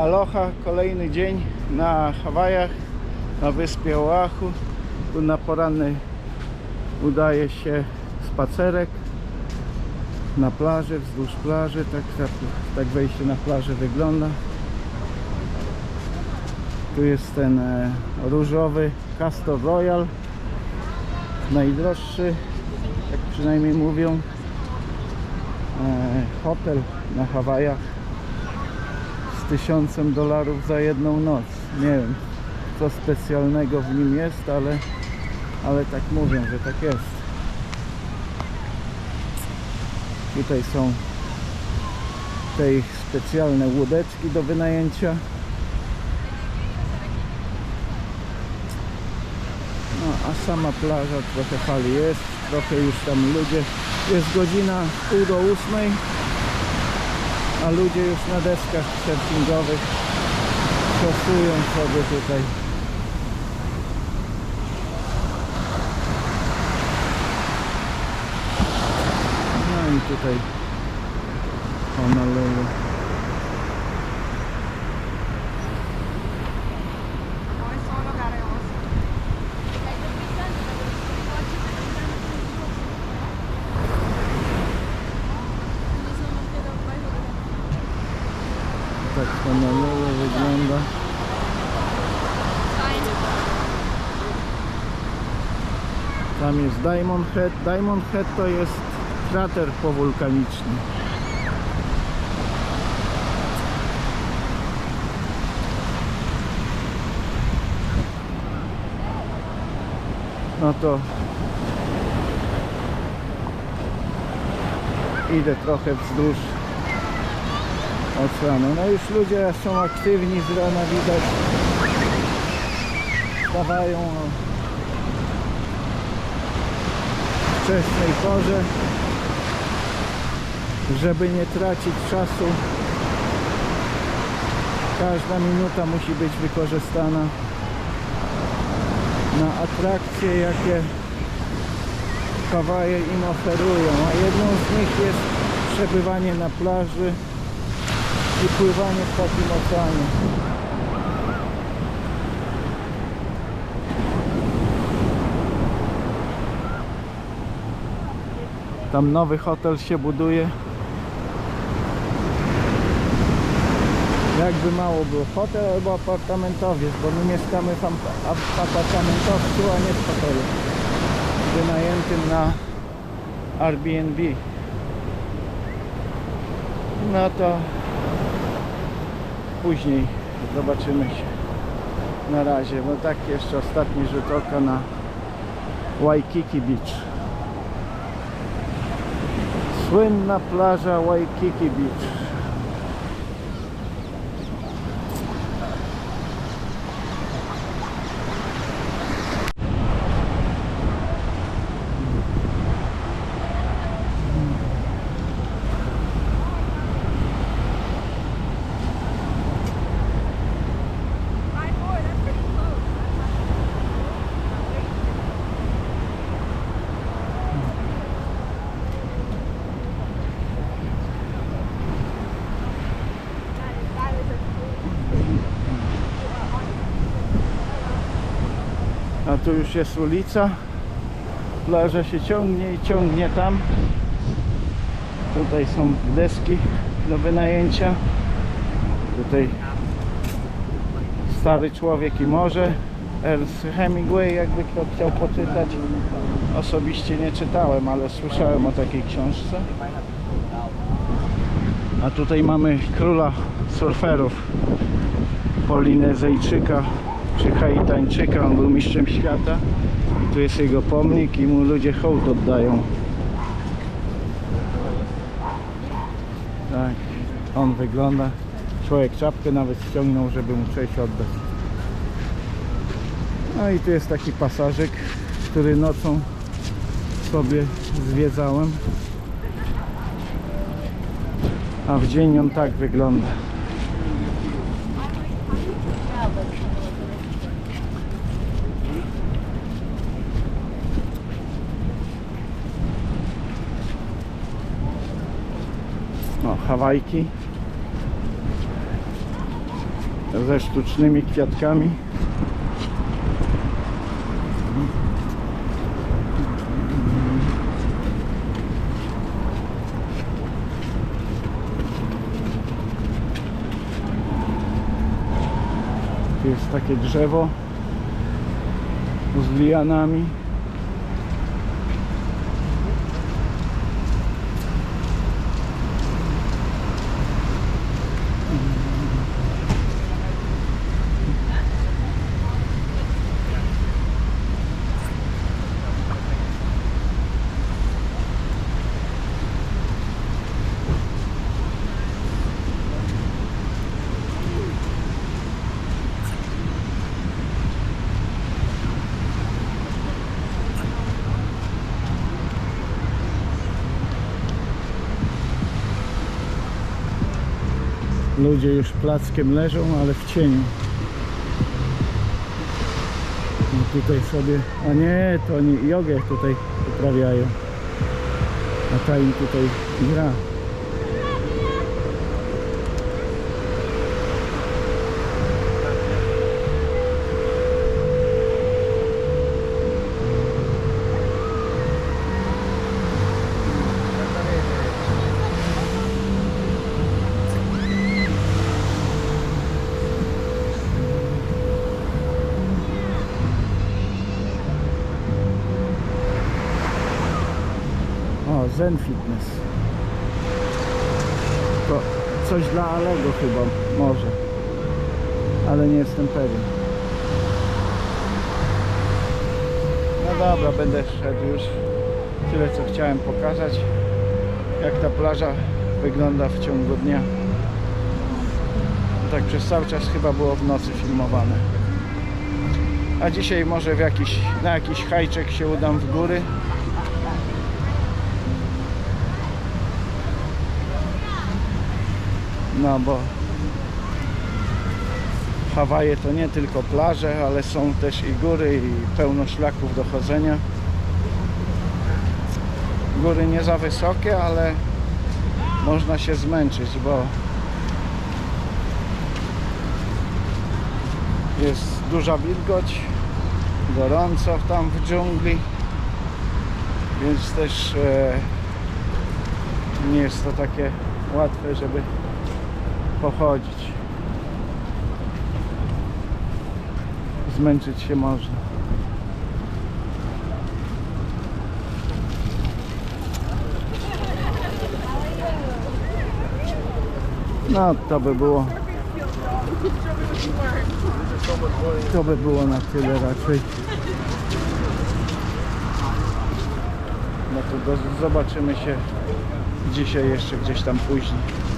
Aloha, kolejny dzień na Hawajach, na wyspie Oahu. Tu na poranny udaje się spacerek na plaży, wzdłuż plaży. Tak, tak, tak wejście na plażę wygląda. Tu jest ten e, różowy Castor Royal, najdroższy, jak przynajmniej mówią, e, hotel na Hawajach tysiącem dolarów za jedną noc. Nie wiem, co specjalnego w nim jest, ale, ale tak mówią, że tak jest. Tutaj są te ich specjalne łódeczki do wynajęcia. No, a sama plaża trochę fali jest, trochę już tam ludzie. Jest godzina pół do ósmej, a ludzie już na deskach surfingowych krosują sobie tutaj. No i tutaj Honolulu. Poi solo gare ossa. Tak Honolulu wygląda. Tam jest Diamond Head. Diamond Head to jest krater powulkaniczny. No to idę trochę wzdłuż oceanu. No już ludzie są aktywni z rana widać. Stawają o wczesnej porze, żeby nie tracić czasu. Każda minuta musi być wykorzystana na atrakcje, jakie Hawaje im oferują, a jedną z nich jest przebywanie na plaży i pływanie w takim oceanie. Tam nowy hotel się buduje. Jakby mało było hotel albo apartamentowiec, bo my mieszkamy w ap- w apartamentowcu, a nie w hotelu wynajętym na Airbnb. No to później zobaczymy się. Na razie, bo tak jeszcze ostatni rzut oka na Waikiki Beach. Słynna plaża Waikiki Beach. Tu już jest ulica. Plaża się ciągnie i ciągnie tam. Tutaj są deski do wynajęcia. Tutaj stary człowiek i morze. Ernst Hemingway, jakby kto chciał poczytać. Osobiście nie czytałem, ale słyszałem o takiej książce. A tutaj mamy króla surferów. Polinezyjczyka czy Haitańczyka, on był mistrzem świata. I tu jest jego pomnik i mu ludzie hołd oddają. Tak, on wygląda. Człowiek czapkę nawet ściągnął, żeby mu cześć oddać. No i tu jest taki pasażyk który nocą sobie zwiedzałem. A w dzień on tak wygląda O, Hawajki. ze sztucznymi kwiatkami. Jest takie drzewo z lianami. Ludzie już plackiem leżą, ale w cieniu. No tutaj sobie, a nie, to oni jogę tutaj uprawiają. A ta im tutaj gra. Chyba, może. Ale nie jestem pewien. No dobra, będę szedł już. Tyle co chciałem pokazać. Jak ta plaża wygląda w ciągu dnia. Tak przez cały czas chyba było w nocy filmowane. A dzisiaj może w jakiś, na jakiś hajczek się udam w góry. No bo Hawaje to nie tylko plaże, ale są też i góry i pełno szlaków do chodzenia. Góry nie za wysokie, ale można się zmęczyć, bo jest duża wilgoć, gorąco tam w dżungli, więc też e, nie jest to takie łatwe, żeby pochodzić. Zmęczyć się można. No to by było. To by było na tyle raczej. No to do, zobaczymy się dzisiaj jeszcze gdzieś tam później.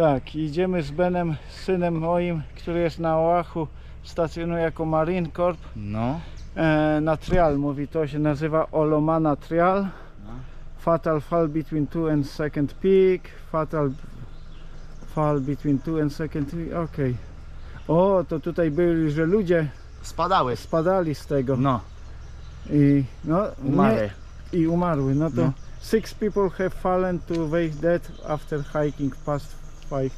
Tak, idziemy z Benem, z synem moim, który jest na Oahu, stacjonuje jako Marine Corp No. e, na trial. Mówi, to się nazywa Olomana Trial. No. Fatal fall between two and second peak. Fatal fall between two and second peak. Okej. O, to tutaj byli, że ludzie Spadały. spadali z tego. No. I, no, Umarły. Nie, I umarły. No to No. six people have fallen to their death after hiking past five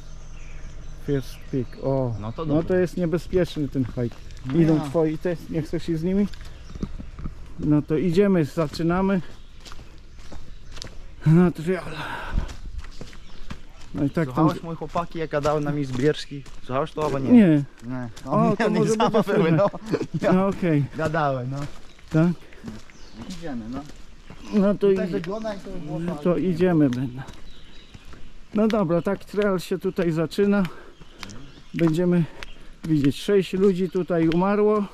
first peak. O, No to no to jest niebezpieczny ten hike. No Idą ja. twoi też, nie chcesz się z nimi? No to idziemy, zaczynamy. No to ja- No i tak tam... Słuchałeś mój chłopaki jak gadały na mi Zbierski? Słuchałeś to albo nie? Nie, Nie. O, to może będzie były, no. no okej, Gadały, no. tak? Idziemy, no. No to Tak idzie. wygląda i to było No to idziemy będę. No dobra, tak trail się tutaj zaczyna. Będziemy widzieć, sześć ludzi tutaj umarło,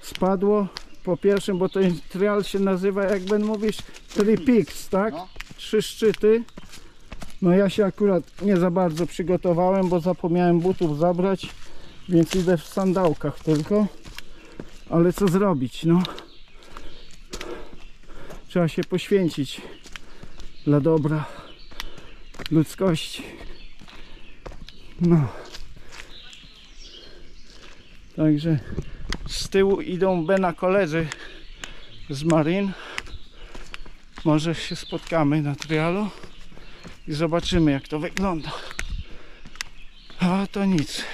spadło. Po pierwszym, bo ten trail się nazywa, jak Ben mówisz, Three Peaks, tak? No. Trzy szczyty. No ja się akurat nie za bardzo przygotowałem, bo zapomniałem butów zabrać, więc idę w sandałkach tylko. Ale co zrobić, no? Trzeba się poświęcić dla dobra ludzkości. No. Także z tyłu idą Bena koledzy z Marin. Może się spotkamy na trialu i zobaczymy jak to wygląda. A to nic.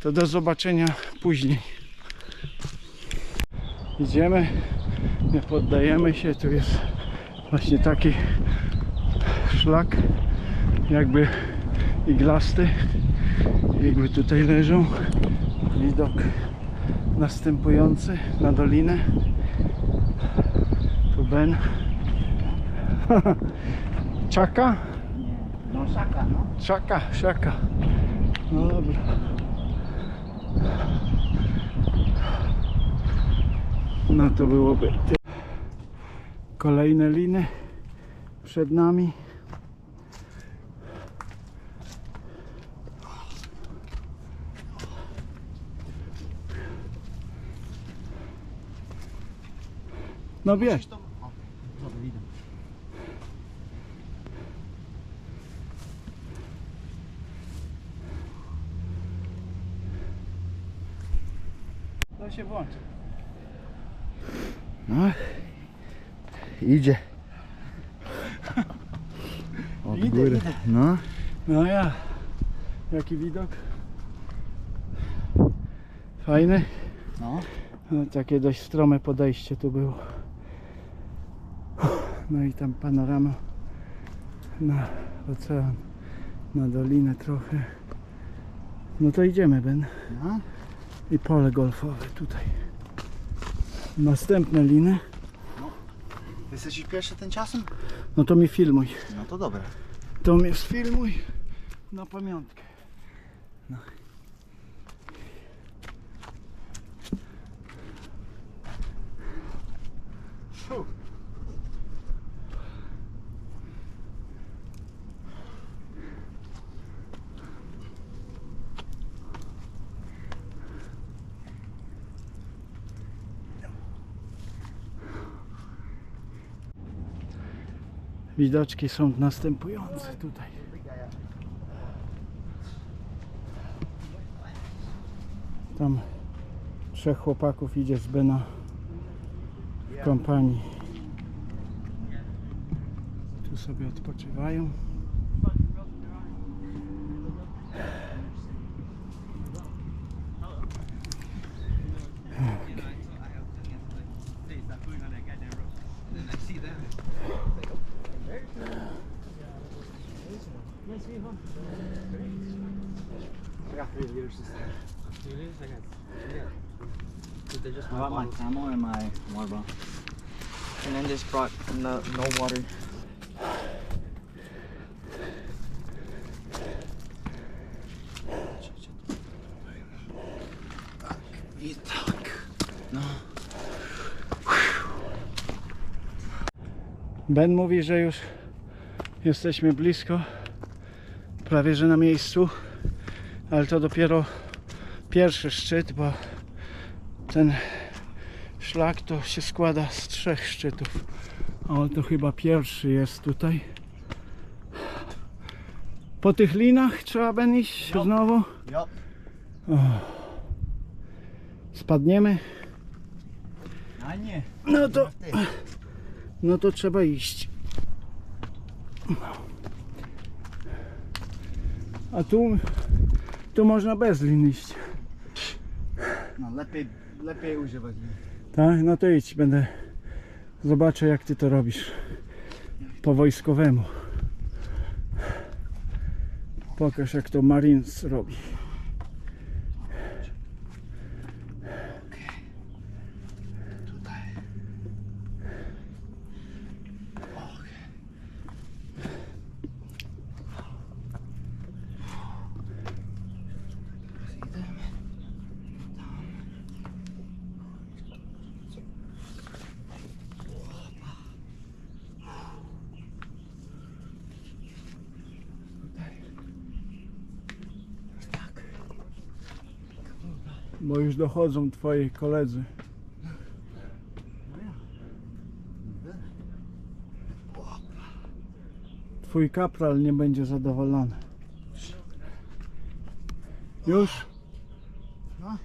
To do zobaczenia później. Idziemy, nie poddajemy się. Tu jest właśnie taki szlak, jakby iglasty. Igły tutaj leżą. Widok następujący na dolinę. Tu Ben. Czaka? No szaka, no. Czaka, szaka. No dobra. No to byłoby. Kolejne liny przed nami. No bierz. to... Się włączy. No. Idzie. Od Idę, góry. idę. No. No ja. Jaki widok? Fajny? No. No, takie dość strome podejście tu było. No i tam panorama na ocean, na dolinę trochę. No to idziemy Ben. no. I pole golfowe tutaj. Następne liny. Jesteś pierwszy tym czasem? No to mi filmuj. No to dobra. To mnie sfilmuj na pamiątkę. No. Widoczki są następujące tutaj. Tam trzech chłopaków idzie z Bena w kompanii. Tu sobie odpoczywają. I brought my camo and my water bottle. And then just brought no, no water. I tak. No. Ben mówi, że już jesteśmy blisko, prawie że na miejscu, ale to dopiero pierwszy szczyt, bo ten szlak to się składa z trzech szczytów. On to chyba pierwszy jest tutaj. Po tych linach trzeba będzie iść znowu. Ja. Spadniemy. A nie. No to, no to trzeba iść. A tu, tu można bez lin iść. No lepiej, lepiej używać. Tak? No to idź, będę. Zobaczę jak ty to robisz. Po wojskowemu. Pokaż jak to Marines robi. Bo już dochodzą twoi koledzy. Twój kapral nie będzie zadowolony. Już? No.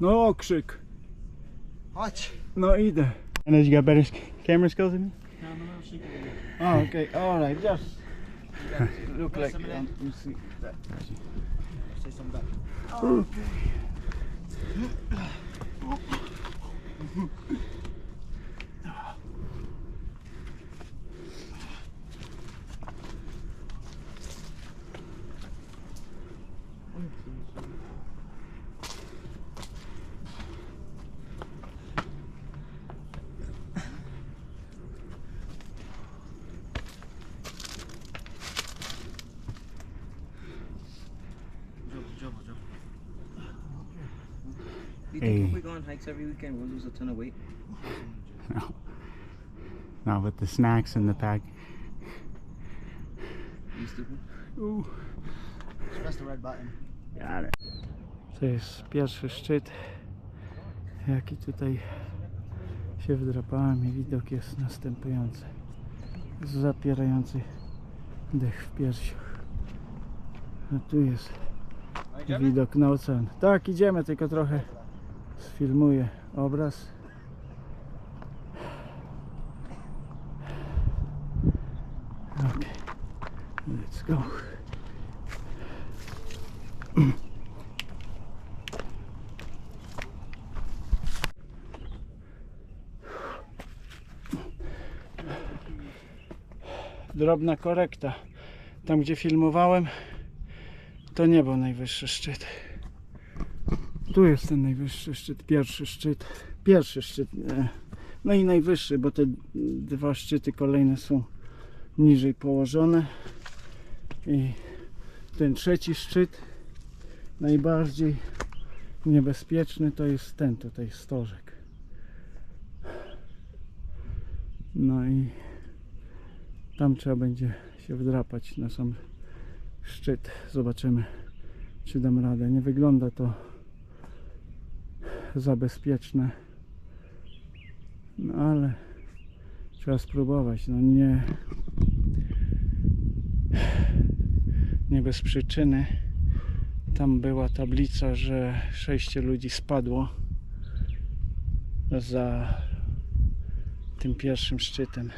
No okrzyk. Chodź. No idę. And you got better camera skills than me? No, no, no, she can. Oh, okay. All right. Just look like that. you see. Say something back. Joe, Oh. You think Hey. if we go on hikes every weekend, we'll lose a ton of weight? Now with the snacks in the pack. You stupid? Ooh. Press the red button. Got it. To jest pierwszy szczyt, jaki tutaj się wdrapałem i widok jest następujący. Zapierający dech w piersiach. A tu jest widok na ocean. Tak, idziemy, tylko trochę sfilmuję obraz. Okay, let's go. drobna korekta. Tam gdzie filmowałem, to nie był najwyższy szczyt. Tu jest ten najwyższy szczyt, pierwszy szczyt. Pierwszy szczyt. e, No i najwyższy, bo te dwa szczyty kolejne są niżej położone. I ten trzeci szczyt, najbardziej niebezpieczny, to jest ten tutaj stożek. No i tam trzeba będzie się wdrapać na sam szczyt. Zobaczymy, czy dam radę. Nie wygląda to za bezpieczne. No ale trzeba spróbować. No nie, nie bez przyczyny. Tam była tablica, że sześciu ludzi spadło za tym pierwszym szczytem.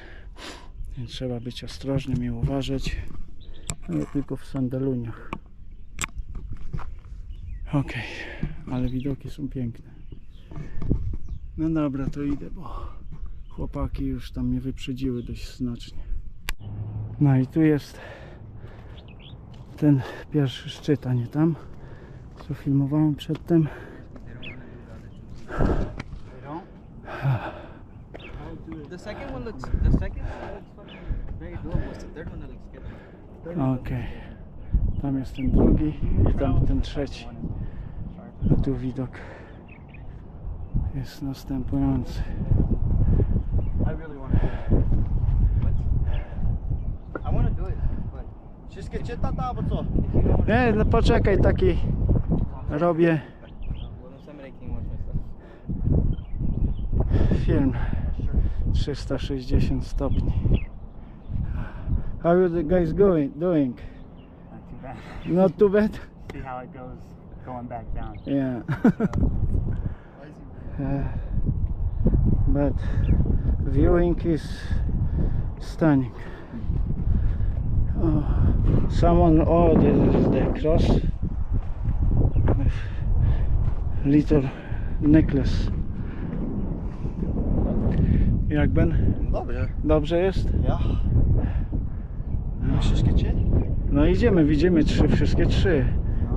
Więc trzeba być ostrożnym i uważać. Nie tylko w sandaluniach. Okej, ale widoki są piękne. No dobra, to idę, bo chłopaki już tam mnie wyprzedziły dość znacznie. No i tu jest ten pierwszy szczyt, a nie tam, co filmowałem przedtem. The second one looks. The second one looks fucking very doable. It's the third one that looks sketchy. Okej. Tam jest ten drugi i tam ten trzeci. A tu widok jest następujący. I really want to do it. What? I want to do it, but Wszystkie co? Nie, no poczekaj, taki robię. Film 360 stopni. How are you guys going, doing? Not too bad. Not too bad? See how it goes going back down. Yeah. Uh, but viewing is stunning. Oh, someone, oh, this is the cross. Little necklace. Jak Ben? Dobrze. Dobrze jest? Ja. Wszystkie cię? No idziemy, widzimy trzy, wszystkie trzy.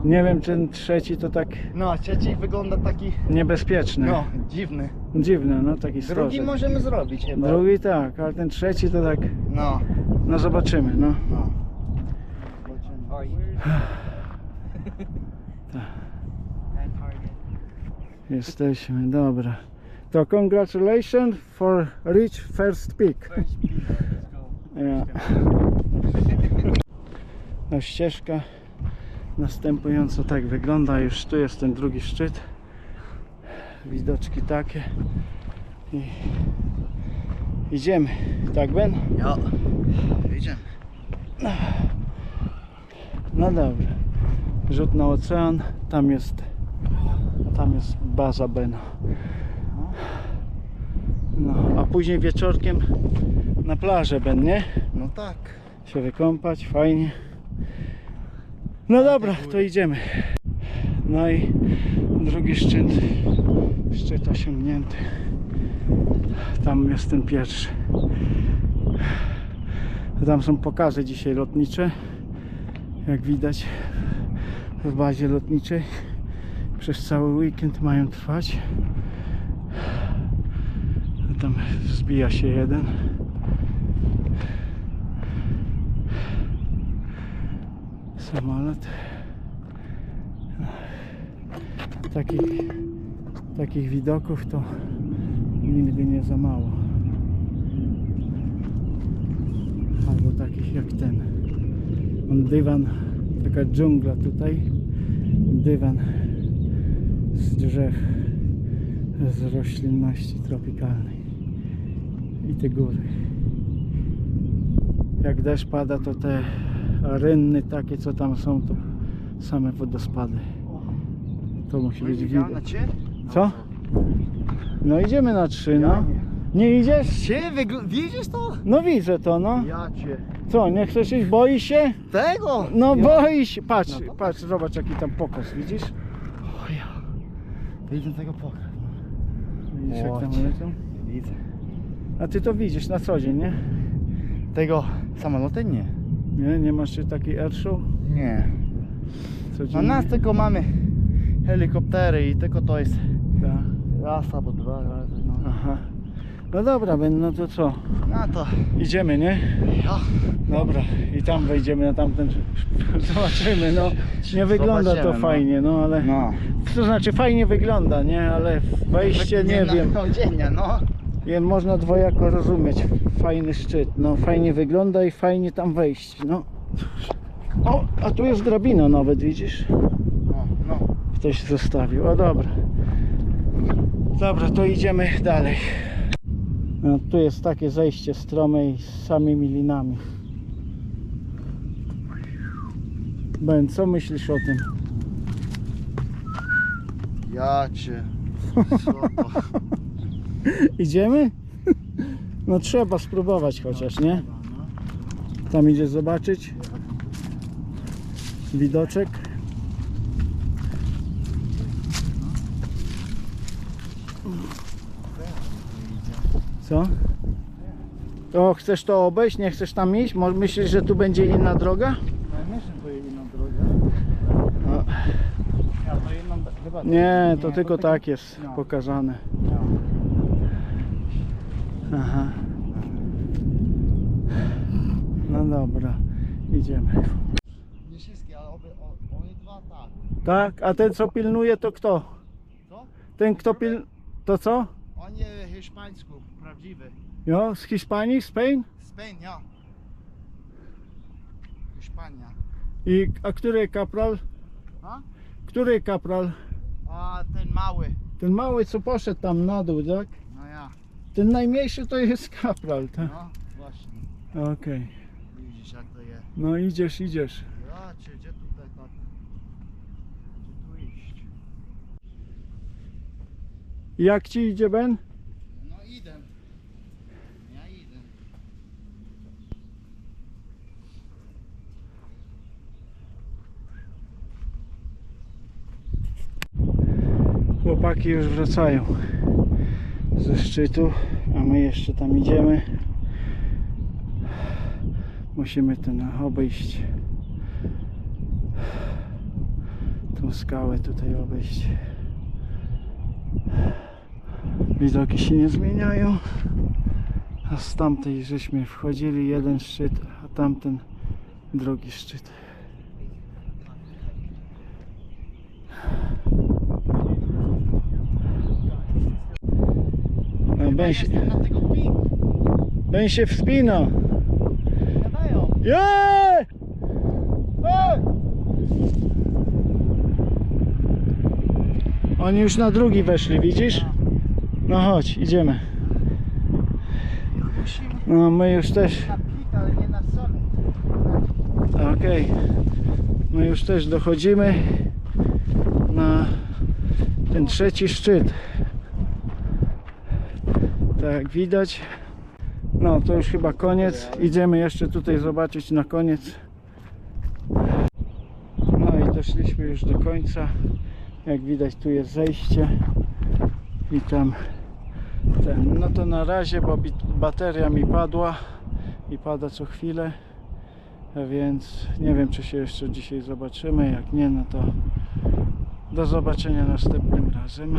Nie wiem, ten trzeci to tak No, trzeci wygląda taki, niebezpieczny. no, dziwny. Dziwny, no taki Drugi stożek. możemy zrobić chyba. Drugi tak, ale ten trzeci to tak, No, no zobaczymy, no. no. At Target. Jesteśmy, dobra. To congratulations for reach first peak. First peak. Let's go. Ja. No ścieżka następująco tak wygląda. Już tu jest ten drugi szczyt. Widoczki takie. I idziemy. Tak Ben? Ja. Idziemy. No dobra. Rzut na ocean. Tam jest tam jest baza Bena. No, a później wieczorkiem na plażę Ben, nie? No tak. się wykąpać, fajnie. No dobra, to idziemy. No i drugi szczyt, szczyt osiągnięty. Tam jest ten pierwszy. Tam są pokazy dzisiaj lotnicze, jak widać w bazie lotniczej. Przez cały weekend mają trwać. Tam wzbija się jeden. Samolot. Takich, takich widoków to nigdy nie za mało. Albo takich jak ten. On dywan, taka dżungla tutaj. Dywan z drzew, z roślinności tropikalnej. I te góry. Jak deszcz pada, to te rynny takie, co tam są, to same wodospady. To musi być widok. na cię? Co? No idziemy na trzy, no. Nie idziesz? Cię? Widzisz to? No widzę to, no. Ja cię. Co, nie chcesz iść? Boisz się? Tego? No ja. boi się. Patrz, No patrz, zobacz jaki tam pokaz, widzisz? O ja. Widzę tego pokaz. Widzisz jak tam lecą? Widzę. A ty to widzisz na co dzień, nie? Tego samolotem nie. Nie, nie masz się takiej airshow? Nie. Codziennie? nas tylko mamy helikoptery i tylko to jest Tak. raz albo dwa razy. No, Aha. No dobra, Ben, no to co? no to Idziemy, nie? ja. Dobra, i tam wejdziemy na tamten. Zobaczymy, no. Nie wygląda to no. fajnie, no ale. No. To znaczy fajnie wygląda, nie? Ale wejście nie wiem. No dziennie, no. Je można dwojako rozumieć. Fajny szczyt, no fajnie wygląda i fajnie tam wejść, no. O, a tu jest drabina nawet, widzisz? No, no. Ktoś zostawił. O dobra. Dobra, to idziemy dalej. No, tu jest takie zejście strome i z samymi linami. Ben, co myślisz o tym? Ja cię. Idziemy? No trzeba spróbować chociaż, nie? Tam idzie zobaczyć widoczek. Co? O, chcesz to obejść? Nie chcesz tam iść? Myślisz, że tu będzie inna droga? No. No. Nie, to tylko tak jest No. pokazane. Aha. No dobra, idziemy. Nie wszystkie, ale obie, o, oni dwa tak. Tak, a ten co pilnuje to kto? Co? Ten kto pil... To co? On je hiszpańsku, prawdziwy. Jo, z Hiszpanii, Spain? Spain, ja. Hiszpania. I, a który kapral? A? Który kapral? A ten mały. Ten mały co poszedł tam na dół, tak? Ten najmniejszy to jest kapral, tak? No właśnie. Okej. Widzisz jak to jest. No idziesz, idziesz. Ja cię, gdzie tutaj tak? Gdzie tu iść? Jak ci idzie Ben? No idę. Ja idę. Chłopaki już wracają ze szczytu, a my jeszcze tam idziemy. Musimy ten obejść. Tą skałę tutaj obejść. Widoki się nie zmieniają. A z tamtej żeśmy wchodzili jeden szczyt, a tamten drugi szczyt. No, ben, się, ben się wspina. Ej! Oni już na drugi weszli, widzisz? No chodź, idziemy. No my już też, okej. My już też dochodzimy na ten trzeci szczyt. Jak widać. No to już chyba koniec. Idziemy jeszcze tutaj zobaczyć na koniec. No i doszliśmy już do końca. Jak widać tu jest zejście i tam ten. No to na razie, bo bateria mi padła i pada co chwilę. Więc nie wiem czy się jeszcze dzisiaj zobaczymy. Jak nie, no to do zobaczenia następnym razem.